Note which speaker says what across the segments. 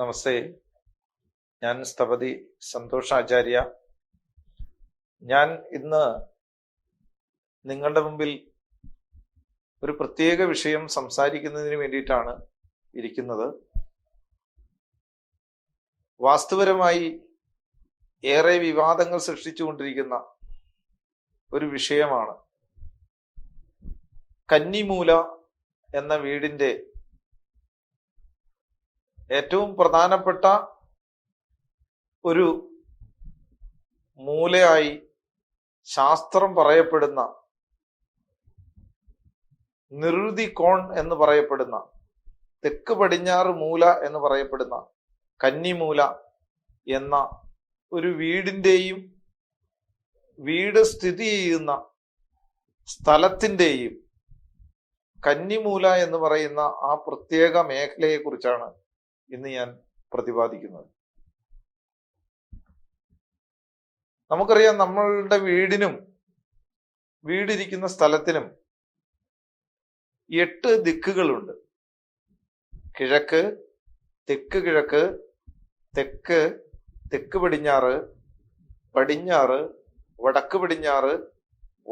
Speaker 1: നമസ്തേ. ഞാൻ സ്ഥപതി സന്തോഷ് ആചാര്യ ഞാൻ ഇന്ന് നിങ്ങളുടെ മുമ്പിൽ ഒരു പ്രത്യേക വിഷയം സംസാരിക്കുന്നതിന് വേണ്ടിയിട്ടാണ് ഇരിക്കുന്നത്. വാസ്തുപരമായി ഏറെ വിവാദങ്ങൾ സൃഷ്ടിച്ചുകൊണ്ടിരിക്കുന്ന ഒരു വിഷയമാണ്. കന്നിമൂല എന്ന വീടിന്റെ ഏറ്റവും പ്രധാനപ്പെട്ട ഒരു മൂലയായി ശാസ്ത്രം പറയപ്പെടുന്ന നിറുതി കോൺ എന്ന് പറയപ്പെടുന്ന തെക്ക് പടിഞ്ഞാറ് മൂല എന്ന് പറയപ്പെടുന്ന കന്നിമൂല എന്ന ഒരു വീടിന്റെയും വീട് സ്ഥിതി ചെയ്യുന്ന സ്ഥലത്തിന്റെയും കന്നിമൂല എന്ന് പറയുന്ന ആ പ്രത്യേക മേഖലയെ കുറിച്ചാണ് ഇന്ന് ഞാൻ പ്രതിപാദിക്കുന്നത്. നമുക്കറിയാം നമ്മളുടെ വീടിനും വീടിരിക്കുന്ന സ്ഥലത്തിനും എട്ട് ദിക്കുകളുണ്ട്. കിഴക്ക് തെക്ക് കിഴക്ക് തെക്ക് തെക്ക് പടിഞ്ഞാറ് പടിഞ്ഞാറ് വടക്ക് പടിഞ്ഞാറ്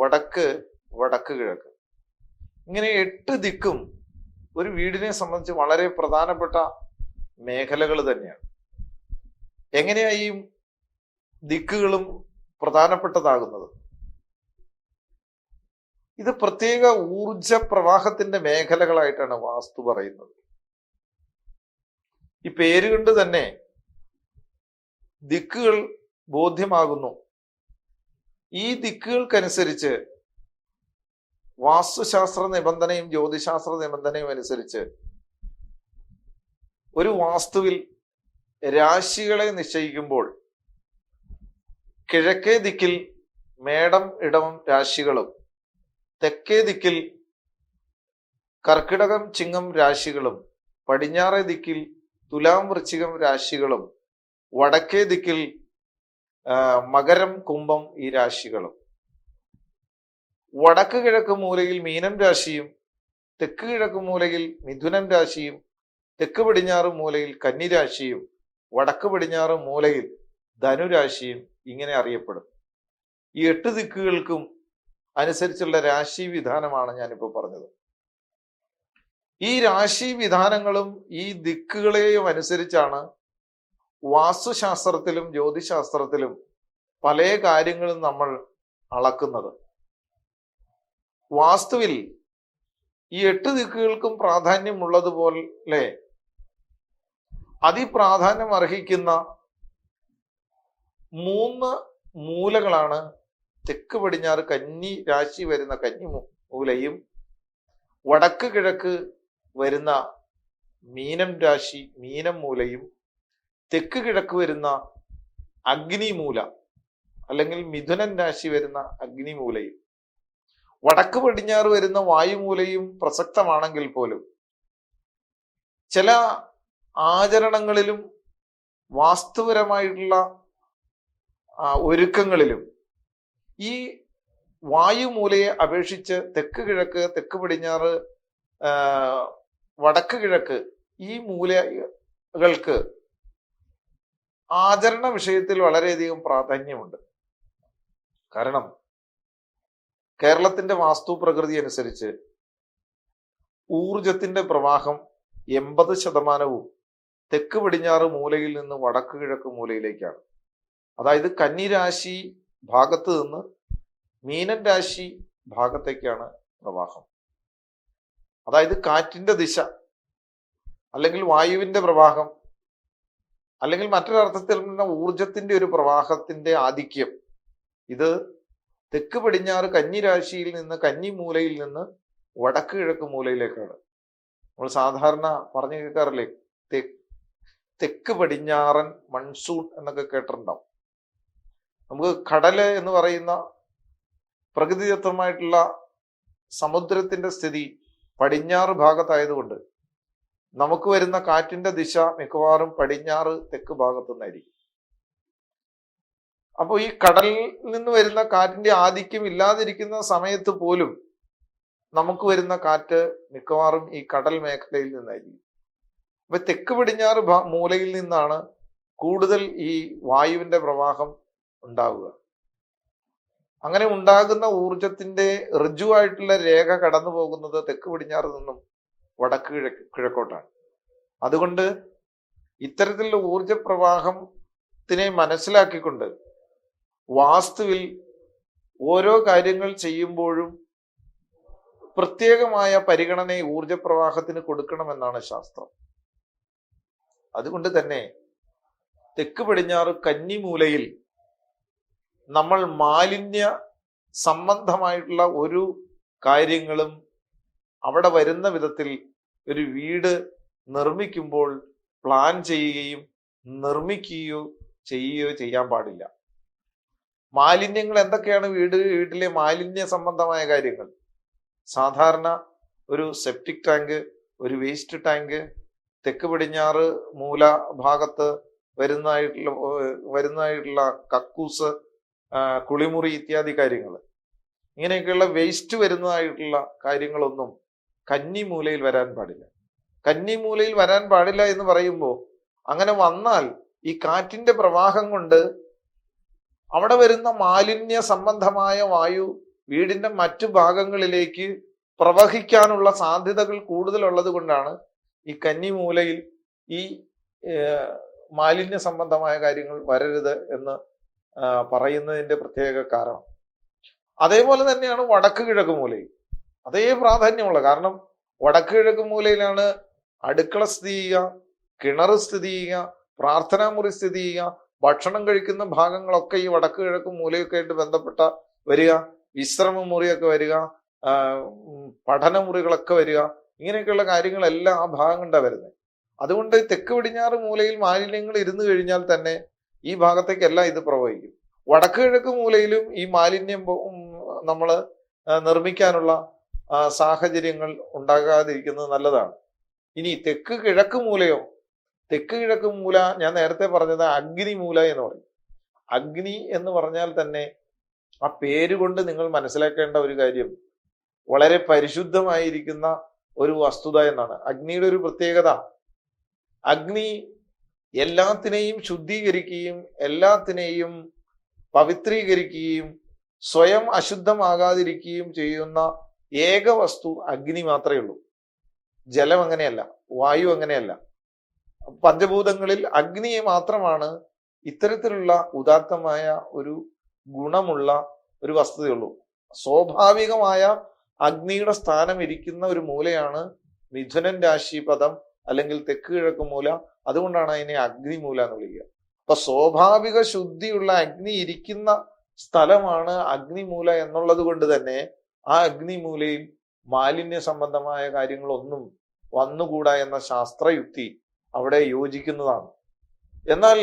Speaker 1: വടക്ക് വടക്ക് കിഴക്ക്. ഇങ്ങനെ എട്ട് ദിക്കും ഒരു വീടിനെ സംബന്ധിച്ച് വളരെ പ്രധാനപ്പെട്ട മേഖലകൾ തന്നെയാണ്. എങ്ങനെയാ ഈ ദിക്കുകളും പ്രധാനപ്പെട്ടതാകുന്നത്? ഇത് പ്രത്യേക ഊർജ പ്രവാഹത്തിന്റെ മേഖലകളായിട്ടാണ് വാസ്തു പറയുന്നത്. ഈ പേര് കൊണ്ട് തന്നെ ദിക്കുകൾ ബോധ്യമാകുന്നു. ഈ ദിക്കുകൾക്കനുസരിച്ച് വാസ്തുശാസ്ത്ര നിബന്ധനയും ജ്യോതിശാസ്ത്ര നിബന്ധനയും അനുസരിച്ച് ഒരു വാസ്തുവിൽ രാശികളെ നിശ്ചയിക്കുമ്പോൾ കിഴക്കേ ദിക്കിൽ മേടം ഇടവം രാശികളും തെക്കേ ദിക്കിൽ കർക്കിടകം ചിങ്ങം രാശികളും പടിഞ്ഞാറേ ദിക്കിൽ തുലാം വൃശ്ചികം രാശികളും വടക്കേ ദിക്കിൽ മകരം കുംഭം ഈ രാശികളും. വടക്ക് കിഴക്ക് മൂലയിൽ മീനം രാശിയും തെക്ക് കിഴക്ക് മൂലയിൽ മിഥുനം രാശിയും തെക്ക് പടിഞ്ഞാറ് മൂലയിൽ കന്നിരാശിയും വടക്ക് പടിഞ്ഞാറ് മൂലയിൽ ധനുരാശിയും ഇങ്ങനെ അറിയപ്പെടും. ഈ എട്ട് ദിക്കുകൾക്കും അനുസരിച്ചുള്ള രാശി വിധാനമാണ് ഞാനിപ്പോൾ പറഞ്ഞത്. ഈ രാശി വിധാനങ്ങളും ഈ ദിക്കുകളെയും അനുസരിച്ചാണ് വാസ്തുശാസ്ത്രത്തിലും ജ്യോതിശാസ്ത്രത്തിലും പല കാര്യങ്ങളും നമ്മൾ അളക്കുന്നത്. വാസ്തുവിൽ ഈ എട്ട് ദിക്കുകൾക്കും പ്രാധാന്യമുള്ളതുപോലെ അതിപ്രാധാന്യം അർഹിക്കുന്ന മൂന്ന് മൂലകളാണ് തെക്ക് പടിഞ്ഞാറ് കന്നി രാശി വരുന്ന കന്നി മൂലയും വടക്ക് കിഴക്ക് വരുന്ന മീനം രാശി മീനം മൂലയും തെക്ക് കിഴക്ക് വരുന്ന അഗ്നി മൂല അല്ലെങ്കിൽ മിഥുനൻ രാശി വരുന്ന അഗ്നി മൂലയും വടക്ക് പടിഞ്ഞാറ് വരുന്ന വായുമൂലയും പ്രസക്തമാണെങ്കിൽ പോലും ചില ആചരണങ്ങളിലും വാസ്തുപരമായിട്ടുള്ള ഒരുക്കങ്ങളിലും ഈ വായുമൂലയെ അപേക്ഷിച്ച് തെക്ക് കിഴക്ക് തെക്ക് പടിഞ്ഞാറ് വടക്ക് കിഴക്ക് ഈ മൂലകൾക്ക് ആചരണ വിഷയത്തിൽ വളരെയധികം പ്രാധാന്യമുണ്ട്. കാരണം കേരളത്തിന്റെ വാസ്തു പ്രകൃതി അനുസരിച്ച് ഊർജത്തിന്റെ പ്രവാഹം എൺപത് ശതമാനവും തെക്ക് പടിഞ്ഞാറ് മൂലയിൽ നിന്ന് വടക്ക് കിഴക്ക് മൂലയിലേക്കാണ്. അതായത് കന്നിരാശി ഭാഗത്ത് നിന്ന് മീനൻ രാശി ഭാഗത്തേക്കാണ് പ്രവാഹം. അതായത് കാറ്റിന്റെ ദിശ അല്ലെങ്കിൽ വായുവിന്റെ പ്രവാഹം അല്ലെങ്കിൽ മറ്റൊരർത്ഥത്തിൽ ഊർജത്തിന്റെ ഒരു പ്രവാഹത്തിന്റെ ആധിക്യം. ഇത് തെക്ക് പടിഞ്ഞാറ് കന്നി രാശിയിൽ നിന്ന് കന്നി മൂലയിൽ നിന്ന് വടക്ക് കിഴക്ക് മൂലയിലേക്കാണ്. നമ്മൾ സാധാരണ പറഞ്ഞു കേൾക്കാറില്ലേ തെ തെക്ക് പടിഞ്ഞാറൻ മൺസൂൺ എന്നൊക്കെ കേട്ടിട്ടുണ്ടാവും. നമുക്ക് കടൽ എന്ന് പറയുന്ന പ്രകൃതിദത്തമായിട്ടുള്ള സമുദ്രത്തിന്റെ സ്ഥിതി പടിഞ്ഞാറ് ഭാഗത്തായതുകൊണ്ട് നമുക്ക് വരുന്ന കാറ്റിന്റെ ദിശ മിക്കവാറും പടിഞ്ഞാറ് തെക്ക് ഭാഗത്തു നിന്നായിരിക്കും അപ്പോൾ ഈ കടലിൽ നിന്ന് വരുന്ന കാറ്റിന്റെ ആധിക്യം ഇല്ലാതിരിക്കുന്ന സമയത്ത് പോലും നമുക്ക് വരുന്ന കാറ്റ് മിക്കവാറും ഈ കടൽ മേഖലയിൽ നിന്നായിരിക്കും. അപ്പൊ തെക്ക് പടിഞ്ഞാറ് മൂലയിൽ നിന്നാണ് കൂടുതൽ ഈ വായുവിന്റെ പ്രവാഹം ഉണ്ടാവുക. അങ്ങനെ ഉണ്ടാകുന്ന ഊർജത്തിന്റെ ഋജുവായിട്ടുള്ള രേഖ കടന്നു പോകുന്നത് തെക്ക് പടിഞ്ഞാറ് നിന്നും വടക്ക് കിഴക്ക് കിഴക്കോട്ടാണ്. അതുകൊണ്ട് ഇത്തരത്തിലുള്ള ഊർജ പ്രവാഹത്തിനെ മനസ്സിലാക്കിക്കൊണ്ട് വാസ്തുവിൽ ഓരോ കാര്യങ്ങൾ ചെയ്യുമ്പോഴും പ്രത്യേകമായ പരിഗണന ഊർജ പ്രവാഹത്തിന് കൊടുക്കണമെന്നാണ് ശാസ്ത്രം. അതുകൊണ്ട് തന്നെ തെക്ക് പടിഞ്ഞാറ് കന്നിമൂലയിൽ നമ്മൾ മാലിന്യ സംബന്ധമായിട്ടുള്ള ഒരു കാര്യങ്ങളും അവിടെ വരുന്ന വിധത്തിൽ ഒരു വീട് നിർമ്മിക്കുമ്പോൾ പ്ലാൻ ചെയ്യുകയും നിർമ്മിക്കുകയോ ചെയ്യുകയോ ചെയ്യാൻ പാടില്ല. മാലിന്യങ്ങൾ എന്തൊക്കെയാണ് വീട് വീട്ടിലെ മാലിന്യ സംബന്ധമായ കാര്യങ്ങൾ? സാധാരണ ഒരു സെപ്റ്റിക് ടാങ്ക് ഒരു വേസ്റ്റ് ടാങ്ക് തെക്ക് പടിഞ്ഞാറ് മൂല ഭാഗത്ത് വരുന്നതായിട്ടുള്ള വരുന്നതായിട്ടുള്ള കക്കൂസ് കുളിമുറി ഇത്യാദി കാര്യങ്ങൾ. ഇങ്ങനെയൊക്കെയുള്ള വേസ്റ്റ് വരുന്നതായിട്ടുള്ള കാര്യങ്ങളൊന്നും കന്നി മൂലയിൽ വരാൻ പാടില്ല. കന്നി മൂലയിൽ വരാൻ പാടില്ല എന്ന് പറയുമ്പോൾ അങ്ങനെ വന്നാൽ ഈ കാറ്റിന്റെ പ്രവാഹം കൊണ്ട് അവിടെ വരുന്ന മാലിന്യ സംബന്ധമായ വായു വീടിന്റെ മറ്റു ഭാഗങ്ങളിലേക്ക് പ്രവഹിക്കാനുള്ള സാധ്യതകൾ കൂടുതലുള്ളത് കൊണ്ടാണ് ഈ കന്നി മൂലയിൽ ഈ മാലിന്യ സംബന്ധമായ കാര്യങ്ങൾ വരരുത് എന്ന് പറയുന്നതിന്റെ പ്രത്യേക കാരണം. അതേപോലെ തന്നെയാണ് വടക്ക് കിഴക്ക് മൂലയിൽ. അതേ പ്രാധാന്യമുള്ള കാരണം വടക്ക് കിഴക്ക് മൂലയിലാണ് അടുക്കള സ്ഥിതി ചെയ്യുക കിണർ സ്ഥിതി ചെയ്യുക പ്രാർത്ഥനാ മുറി സ്ഥിതി ചെയ്യുക ഭക്ഷണം കഴിക്കുന്ന ഭാഗങ്ങളൊക്കെ ഈ വടക്ക് കിഴക്ക് മൂലയൊക്കെ ആയിട്ട് ബന്ധപ്പെട്ട വരിക വിശ്രമ മുറിയൊക്കെ വരിക പഠന മുറികളൊക്കെ പഠനമുറികളൊക്കെ വരിക ഇങ്ങനെയൊക്കെയുള്ള കാര്യങ്ങളെല്ലാം ആ ഭാഗം കണ്ടാ വരുന്നത് അതുകൊണ്ട് തെക്ക് പടിഞ്ഞാറ് മൂലയിൽ മാലിന്യങ്ങൾ ഇരുന്നു കഴിഞ്ഞാൽ തന്നെ ഈ ഭാഗത്തേക്കെല്ലാം ഇത് പ്രവഹിക്കും. വടക്ക് കിഴക്ക് മൂലയിലും ഈ മാലിന്യം നമ്മൾ നിർമ്മിക്കാനുള്ള സാഹചര്യങ്ങൾ ഉണ്ടാകാതിരിക്കുന്നത് നല്ലതാണ്. ഇനി തെക്ക് കിഴക്ക് മൂലയോ തെക്ക് കിഴക്ക് മൂല ഞാൻ നേരത്തെ പറഞ്ഞത് അഗ്നി മൂല എന്ന് പറയും. അഗ്നി എന്ന് പറഞ്ഞാൽ തന്നെ ആ പേരുകൊണ്ട് നിങ്ങൾ മനസ്സിലാക്കേണ്ട ഒരു കാര്യം. വളരെ പരിശുദ്ധമായിരിക്കുന്ന ഒരു വസ്തുത എന്നാണ്. അഗ്നിയുടെ ഒരു പ്രത്യേകത. അഗ്നി എല്ലാത്തിനെയും ശുദ്ധീകരിക്കുകയും എല്ലാത്തിനെയും പവിത്രീകരിക്കുകയും സ്വയം അശുദ്ധമാകാതിരിക്കുകയും ചെയ്യുന്ന ഏക വസ്തു അഗ്നി മാത്രമേ ഉള്ളൂ. ജലം അങ്ങനെയല്ല വായു അങ്ങനെയല്ല. പഞ്ചഭൂതങ്ങളിൽ അഗ്നിയെ മാത്രമാണ് ഇത്തരത്തിലുള്ള ഉദാത്തമായ ഒരു ഗുണമുള്ള ഒരു വസ്തുതയുള്ളൂ. സ്വാഭാവികമായ അഗ്നിയുടെ സ്ഥാനം ഇരിക്കുന്ന ഒരു മൂലയാണ് മിഥുനൻ രാശി പദം അല്ലെങ്കിൽ തെക്ക് കിഴക്ക് മൂല. അതുകൊണ്ടാണ് അതിനെ അഗ്നി മൂല എന്ന് വിളിക്കുക. അപ്പൊ സ്വാഭാവിക ശുദ്ധിയുള്ള അഗ്നി ഇരിക്കുന്ന സ്ഥലമാണ് അഗ്നിമൂല എന്നുള്ളത് കൊണ്ട് തന്നെ ആ അഗ്നി മൂലയിൽ മാലിന്യ സംബന്ധമായ കാര്യങ്ങളൊന്നും വന്നുകൂടാ എന്ന ശാസ്ത്രയുക്തി അവിടെ യോജിക്കുന്നതാണ്. എന്നാൽ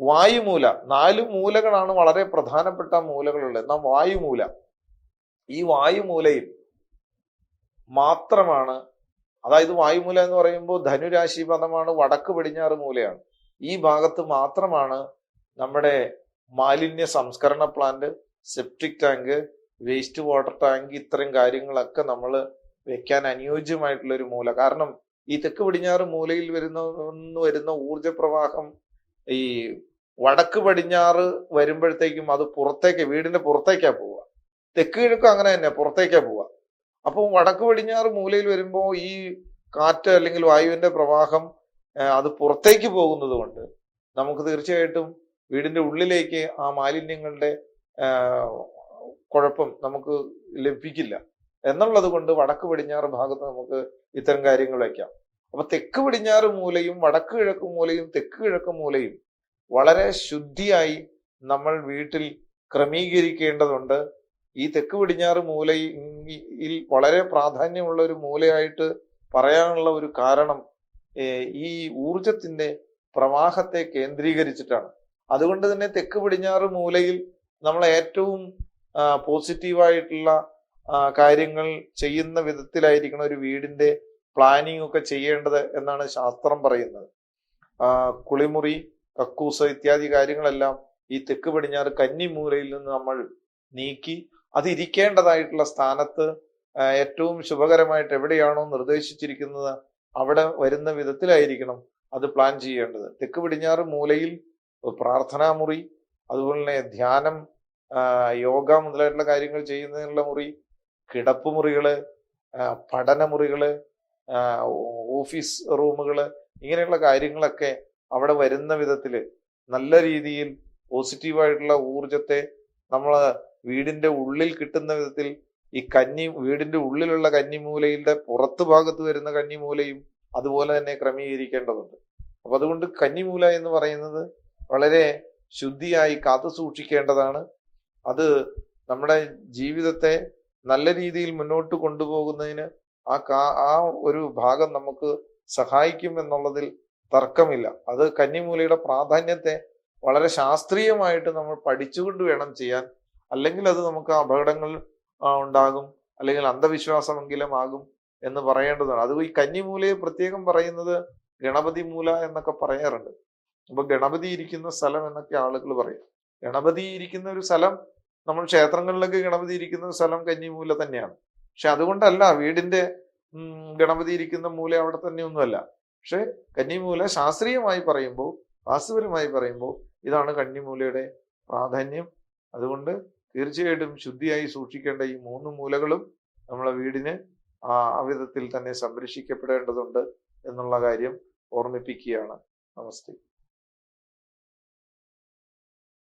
Speaker 1: വായുമൂല നാല് മൂലകളാണ് വളരെ പ്രധാനപ്പെട്ട മൂലകളുള്ളത്. എന്നാൽ വായുമൂല ഈ വായുമൂലയിൽ മാത്രമാണ് അതായത് വായുമൂല എന്ന് പറയുമ്പോൾ ധനുരാശി പദമാണ് വടക്ക് പടിഞ്ഞാറ് മൂലയാണ്. ഈ ഭാഗത്ത് മാത്രമാണ് നമ്മുടെ മാലിന്യ സംസ്കരണ plant septic tank waste water tank ഇത്തരം കാര്യങ്ങളൊക്കെ നമ്മൾ വെക്കാൻ അനുയോജ്യമായിട്ടുള്ള ഒരു മൂല. കാരണം ഈ തെക്ക് പടിഞ്ഞാറ് മൂലയിൽ വരുന്ന വരുന്ന ഊർജ പ്രവാഹം ഈ വടക്ക് പടിഞ്ഞാറ് വരുമ്പോഴത്തേക്കും അത് പുറത്തേക്ക് വീടിന്റെ പുറത്തേക്കാ പോവുക തെക്ക് കിഴക്കും അങ്ങനെ തന്നെ പുറത്തേക്കാ പോവുക. അപ്പോൾ വടക്ക് പടിഞ്ഞാറ് മൂലയിൽ വരുമ്പോൾ ഈ കാറ്റ് അല്ലെങ്കിൽ വായുവിന്റെ പ്രവാഹം അത് പുറത്തേക്ക് പോകുന്നത് കൊണ്ട് നമുക്ക് തീർച്ചയായിട്ടും വീടിന്റെ ഉള്ളിലേക്ക് ആ മാലിന്യങ്ങളുടെ കുഴപ്പം നമുക്ക് ലഭിക്കില്ല. എന്നുള്ളത് കൊണ്ട് വടക്ക് പടിഞ്ഞാറ് ഭാഗത്ത് നമുക്ക് ഇത്തരം കാര്യങ്ങൾ വയ്ക്കാം അപ്പൊ തെക്ക് പടിഞ്ഞാറ് മൂലയും വടക്ക് കിഴക്ക് മൂലയും തെക്ക് കിഴക്ക് മൂലയും വളരെ ശുദ്ധിയായി നമ്മൾ വീട്ടിൽ ക്രമീകരിക്കേണ്ടതുണ്ട്. ഈ തെക്ക് പടിഞ്ഞാറ് മൂലയിൽ വളരെ പ്രാധാന്യമുള്ള ഒരു മൂലയായിട്ട് പറയാനുള്ള ഒരു കാരണം ഈ ഊർജത്തിന്റെ പ്രവാഹത്തെ കേന്ദ്രീകരിച്ചിട്ടാണ്. അതുകൊണ്ട് തന്നെ തെക്ക് പടിഞ്ഞാറ് മൂലയിൽ നമ്മൾ ഏറ്റവും പോസിറ്റീവായിട്ടുള്ള കാര്യങ്ങൾ ചെയ്യുന്ന വിധത്തിലായിരിക്കണം ഒരു വീടിന്റെ പ്ലാനിങ് ഒക്കെ ചെയ്യേണ്ടത് എന്നാണ് ശാസ്ത്രം പറയുന്നത്. കുളിമുറി കക്കൂസ് ഇത്യാദി കാര്യങ്ങളെല്ലാം ഈ തെക്ക് പടിഞ്ഞാറ് കന്നിമൂലയിൽ നിന്ന് നമ്മൾ നീക്കി അത് ഇരിക്കേണ്ടതായിട്ടുള്ള സ്ഥാനത്ത് ഏറ്റവും ശുഭകരമായിട്ട് എവിടെയാണോ നിർദ്ദേശിച്ചിരിക്കുന്നത് അവിടെ വരുന്ന വിധത്തിലായിരിക്കണം അത് പ്ലാൻ ചെയ്യേണ്ടത്. തെക്ക് പടിഞ്ഞാറ് മൂലയിൽ പ്രാർത്ഥനാ മുറി അതുപോലെ തന്നെ ധ്യാനം യോഗ മുതലായിട്ടുള്ള കാര്യങ്ങൾ ചെയ്യുന്നതിനുള്ള മുറി കിടപ്പ് മുറികൾ ആ, പഠനമുറികൾ ഓഫീസ് റൂമുകൾ ഇങ്ങനെയുള്ള കാര്യങ്ങളൊക്കെ അവിടെ വരുന്ന വിധത്തിൽ നല്ല രീതിയിൽ പോസിറ്റീവായിട്ടുള്ള ഊർജത്തെ നമ്മൾ വീടിന്റെ ഉള്ളിൽ കിട്ടുന്ന വിധത്തിൽ ഈ കന്നി വീടിന്റെ ഉള്ളിലുള്ള കന്നിമൂലയുടെ പുറത്ത് ഭാഗത്ത് വരുന്ന കന്നിമൂലയും അതുപോലെ തന്നെ ക്രമീകരിക്കേണ്ടതുണ്ട്. അപ്പൊ അതുകൊണ്ട് കന്നിമൂല എന്ന് പറയുന്നത് വളരെ ശുദ്ധിയായി കാത്തു സൂക്ഷിക്കേണ്ടതാണ്. അത് നമ്മുടെ ജീവിതത്തെ നല്ല രീതിയിൽ മുന്നോട്ട് കൊണ്ടുപോകുന്നതിന് ആ കാ ആ ഒരു ഭാഗം നമുക്ക് സഹായിക്കും എന്നുള്ളതിൽ തർക്കമില്ല. അത് കന്നിമൂലയുടെ പ്രാധാന്യത്തെ വളരെ ശാസ്ത്രീയമായിട്ട് നമ്മൾ പഠിച്ചുകൊണ്ട് വേണം ചെയ്യാൻ അല്ലെങ്കിൽ അത് നമുക്ക് അപകടങ്ങൾ ഉണ്ടാകും. അല്ലെങ്കിൽ അന്ധവിശ്വാസമെങ്കിലും ആകും എന്ന് പറയേണ്ടതാണ് അത് ഈ കന്നിമൂലയെ പ്രത്യേകം പറയുന്നത് ഗണപതി മൂല എന്നൊക്കെ പറയാറുണ്ട്. അപ്പൊ ഗണപതി ഇരിക്കുന്ന സ്ഥലം എന്നൊക്കെ ആളുകൾ പറയും. ഗണപതി ഇരിക്കുന്ന ഒരു സ്ഥലം നമ്മൾ ക്ഷേത്രങ്ങളിലൊക്കെ ഗണപതി ഇരിക്കുന്ന സ്ഥലം കന്നിമൂല തന്നെയാണ്. പക്ഷെ അതുകൊണ്ടല്ല വീടിന്റെ ഗണപതി ഇരിക്കുന്ന മൂല അവിടെ തന്നെ ഒന്നുമല്ല പക്ഷെ കന്നിമൂല ശാസ്ത്രീയമായി പറയുമ്പോൾ വാസ്തുപരമായി പറയുമ്പോൾ ഇതാണ് കന്നിമൂലയുടെ പ്രാധാന്യം. അതുകൊണ്ട് തീർച്ചയായിട്ടും ശുദ്ധിയായി സൂക്ഷിക്കേണ്ട ഈ മൂന്ന് മൂലകളും നമ്മളെ വീടിന് ആ വിധത്തിൽ തന്നെ സംരക്ഷിക്കപ്പെടേണ്ടതുണ്ട് എന്നുള്ള കാര്യം ഓർമ്മിപ്പിക്കുകയാണ്. നമസ്തേ.